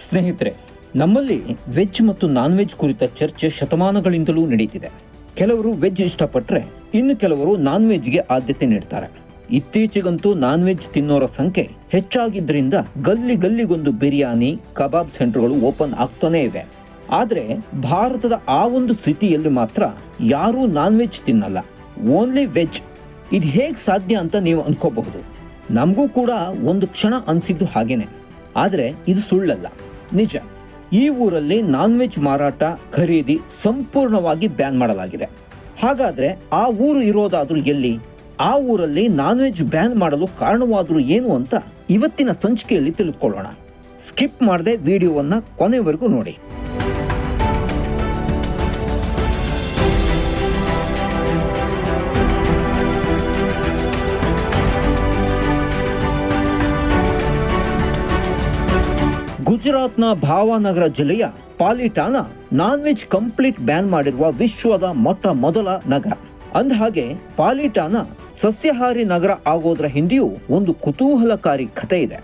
ಸ್ನೇಹಿತರೆ, ನಮ್ಮಲ್ಲಿ ವೆಜ್ ಮತ್ತು ನಾನ್ ವೆಜ್ ಕುರಿತ ಚರ್ಚೆ ಶತಮಾನಗಳಿಂದಲೂ ನಡೀತಿದೆ ಕೆಲವರು ವೆಜ್ ಇಷ್ಟಪಟ್ಟರೆ ಇನ್ನು ಕೆಲವರು ನಾನ್ ವೆಜ್ಗೆ ಆದ್ಯತೆ ನೀಡ್ತಾರೆ. ಇತ್ತೀಚೆಗಂತೂ ನಾನ್ ವೆಜ್ ತಿನ್ನೋರ ಸಂಖ್ಯೆ ಹೆಚ್ಚಾಗಿದ್ದರಿಂದ ಗಲ್ಲಿ ಗಲ್ಲಿಗೊಂದು ಬಿರಿಯಾನಿ, ಕಬಾಬ್ ಸೆಂಟರ್ಗಳು ಓಪನ್ ಆಗ್ತಾನೇ ಇವೆ. ಆದರೆ ಭಾರತದ ಆ ಒಂದು ಸ್ಥಿತಿಯಲ್ಲಿ ಮಾತ್ರ ಯಾರೂ ನಾನ್ ವೆಜ್ ತಿನ್ನಲ್ಲ. Only veg. ಇದು ಹೇಗೆ ಸಾಧ್ಯ ಅಂತ ನೀವು ಅನ್ಕೋಬಹುದು. ನಮಗೂ ಕೂಡ ಒಂದು ಕ್ಷಣ ಅನಿಸಿದ್ದು ಹಾಗೇನೆ. ಆದರೆ ಇದು ಸುಳ್ಳಲ್ಲ. ನಿಜ, ಈ ಊರಲ್ಲಿ ನಾನ್ ವೆಜ್ ಮಾರಾಟ ಖರೀದಿ ಸಂಪೂರ್ಣವಾಗಿ ಬ್ಯಾನ್ ಮಾಡಲಾಗಿದೆ. ಹಾಗಾದ್ರೆ ಆ ಊರು ಇರೋದಾದ್ರೂ ಎಲ್ಲಿ? ಆ ಊರಲ್ಲಿ ನಾನ್ ವೆಜ್ ಬ್ಯಾನ್ ಮಾಡಲು ಕಾರಣವಾದರೂ ಏನು ಅಂತ ಇವತ್ತಿನ ಸಂಚಿಕೆಯಲ್ಲಿ ತಿಳಿದುಕೊಳ್ಳೋಣ ಸ್ಕಿಪ್ ಮಾಡದೆ ವಿಡಿಯೋವನ್ನ ಕೊನೆವರೆಗೂ ನೋಡಿ. ಗುಜರಾತ್ನ ಭಾವನಗರ ಜಿಲ್ಲೆಯ Palitana non veg complete ban ಮಾಡಿರುವ ವಿಶ್ವದ ಮೊಟ್ಟ ಮೊದಲ ನಗರ. ಅಂದಹಾಗೆ, ಪಾಲಿಟಾನ ಸಸ್ಯಹಾರಿ ನಗರ ಆಗೋದ್ರ ಹಿಂದೆಯೂ ಒಂದು ಕುತೂಹಲಕಾರಿ ಕಥೆ ಇದೆ.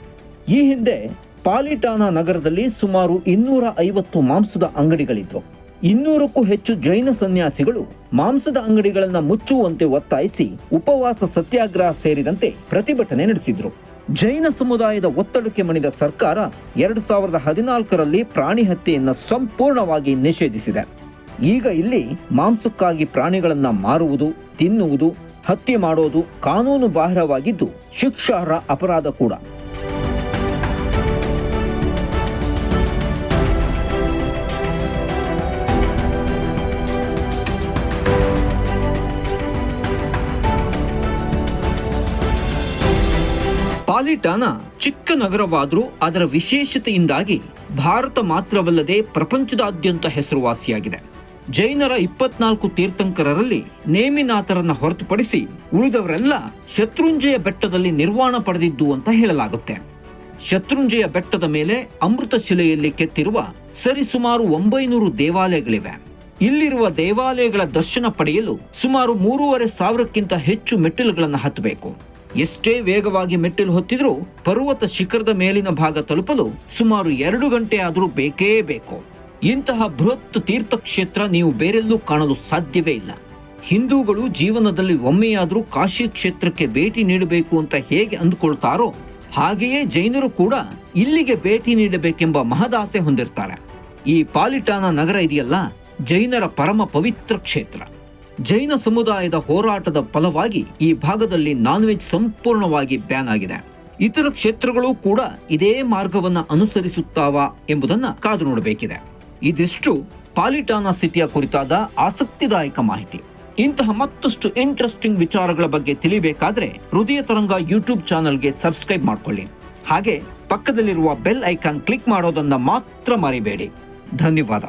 ಈ ಹಿಂದೆ ಪಾಲಿಟಾನ ನಗರದಲ್ಲಿ ಸುಮಾರು ಇನ್ನೂರ ಐವತ್ತು ಮಾಂಸದ ಅಂಗಡಿಗಳಿದ್ವು. ಇನ್ನೂರಕ್ಕೂ ಹೆಚ್ಚು ಜೈನ ಸನ್ಯಾಸಿಗಳು ಮಾಂಸದ ಅಂಗಡಿಗಳನ್ನು ಮುಚ್ಚುವಂತೆ ಒತ್ತಾಯಿಸಿ ಉಪವಾಸ ಸತ್ಯಾಗ್ರಹ ಸೇರಿದಂತೆ ಪ್ರತಿಭಟನೆ ನಡೆಸಿದ್ರು. ಜೈನ ಸಮುದಾಯದ ಒತ್ತಡಕ್ಕೆ ಮಣಿದ ಸರ್ಕಾರ ಎರಡು ಸಾವಿರದ ಹದಿನಾಲ್ಕರಲ್ಲಿ ಪ್ರಾಣಿ ಹತ್ಯೆಯನ್ನು ಸಂಪೂರ್ಣವಾಗಿ ನಿಷೇಧಿಸಿದೆ. ಈಗ ಇಲ್ಲಿ ಮಾಂಸಕ್ಕಾಗಿ ಪ್ರಾಣಿಗಳನ್ನು ಮಾರುವುದು, ತಿನ್ನುವುದು, ಹತ್ಯೆ ಮಾಡೋದು ಕಾನೂನು ಬಾಹಿರವಾಗಿದ್ದು ಶಿಕ್ಷಾರ್ಹ ಅಪರಾಧ ಕೂಡ. ಪಾಲಿಟಾನ ಚಿಕ್ಕ ನಗರವಾದರೂ ಅದರ ವಿಶೇಷತೆಯಿಂದಾಗಿ ಭಾರತ ಮಾತ್ರವಲ್ಲದೆ ಪ್ರಪಂಚದಾದ್ಯಂತ ಹೆಸರುವಾಸಿಯಾಗಿದೆ. ಜೈನರ ಇಪ್ಪತ್ನಾಲ್ಕು ತೀರ್ಥಂಕರರಲ್ಲಿ ನೇಮಿನಾಥರನ್ನ ಹೊರತುಪಡಿಸಿ ಉಳಿದವರೆಲ್ಲ ಶತ್ರುಂಜಯ ಬೆಟ್ಟದಲ್ಲಿ ನಿರ್ವಾಣ ಪಡೆದಿದ್ದು ಅಂತ ಹೇಳಲಾಗುತ್ತೆ. ಶತ್ರುಂಜಯ ಬೆಟ್ಟದ ಮೇಲೆ ಅಮೃತ ಶಿಲೆಯಲ್ಲಿ ಕೆತ್ತಿರುವ ಸರಿಸುಮಾರು ಒಂಬೈನೂರು ದೇವಾಲಯಗಳಿವೆ. ಇಲ್ಲಿರುವ ದೇವಾಲಯಗಳ ದರ್ಶನ ಪಡೆಯಲು ಸುಮಾರು ಮೂರುವರೆ ಸಾವಿರಕ್ಕಿಂತ ಹೆಚ್ಚು ಮೆಟ್ಟಿಲುಗಳನ್ನು ಹತ್ತಬೇಕು. ಎಷ್ಟೇ ವೇಗವಾಗಿ ಮೆಟ್ಟಿಲು ಹೊತ್ತಿದ್ರೂ ಪರ್ವತ ಶಿಖರದ ಮೇಲಿನ ಭಾಗ ತಲುಪಲು ಸುಮಾರು ಎರಡು ಗಂಟೆ ಆದರೂ ಬೇಕೇ ಬೇಕು. ಇಂತಹ ಬೃಹತ್ ತೀರ್ಥಕ್ಷೇತ್ರ ನೀವು ಬೇರೆಲ್ಲೂ ಕಾಣಲು ಸಾಧ್ಯವೇ ಇಲ್ಲ. ಹಿಂದೂಗಳು ಜೀವನದಲ್ಲಿ ಒಮ್ಮೆಯಾದರೂ ಕಾಶಿ ಕ್ಷೇತ್ರಕ್ಕೆ ಭೇಟಿ ನೀಡಬೇಕು ಅಂತ ಹೇಗೆ ಅಂದುಕೊಳ್ತಾರೋ ಹಾಗೆಯೇ ಜೈನರು ಕೂಡ ಇಲ್ಲಿಗೆ ಭೇಟಿ ನೀಡಬೇಕೆಂಬ ಮಹದಾಸೆ ಹೊಂದಿರ್ತಾರೆ. ಈ ಪಾಲಿಟಾನ ನಗರ ಇದೆಯಲ್ಲ, ಜೈನರ ಪರಮ ಪವಿತ್ರ ಕ್ಷೇತ್ರ. ಜೈನ ಸಮುದಾಯದ ಹೋರಾಟದ ಫಲವಾಗಿ ಈ ಭಾಗದಲ್ಲಿ ನಾನ್ ವೆಜ್ ಸಂಪೂರ್ಣವಾಗಿ ಬ್ಯಾನ್ ಆಗಿದೆ. ಇತರ ಕ್ಷೇತ್ರಗಳು ಕೂಡ ಇದೇ ಮಾರ್ಗವನ್ನ ಅನುಸರಿಸುತ್ತಾವಾ ಎಂಬುದನ್ನ ಕಾದು ನೋಡಬೇಕಿದೆ. ಇದಿಷ್ಟು ಪಾಲಿಟಾನಾ ಸಿಟಿಯ ಕುರಿತಾದ ಆಸಕ್ತಿದಾಯಕ ಮಾಹಿತಿ. ಇಂತಹ ಮತ್ತಷ್ಟು ಇಂಟ್ರೆಸ್ಟಿಂಗ್ ವಿಚಾರಗಳ ಬಗ್ಗೆ ತಿಳಿಬೇಕಾದ್ರೆ ಹೃದಯ ತರಂಗ ಯೂಟ್ಯೂಬ್ ಚಾನಲ್ಗೆ ಸಬ್ಸ್ಕ್ರೈಬ್ ಮಾಡಿಕೊಳ್ಳಿ. ಹಾಗೆ ಪಕ್ಕದಲ್ಲಿರುವ ಬೆಲ್ ಐಕಾನ್ ಕ್ಲಿಕ್ ಮಾಡೋದನ್ನ ಮಾತ್ರ ಮರಿಬೇಡಿ. ಧನ್ಯವಾದ.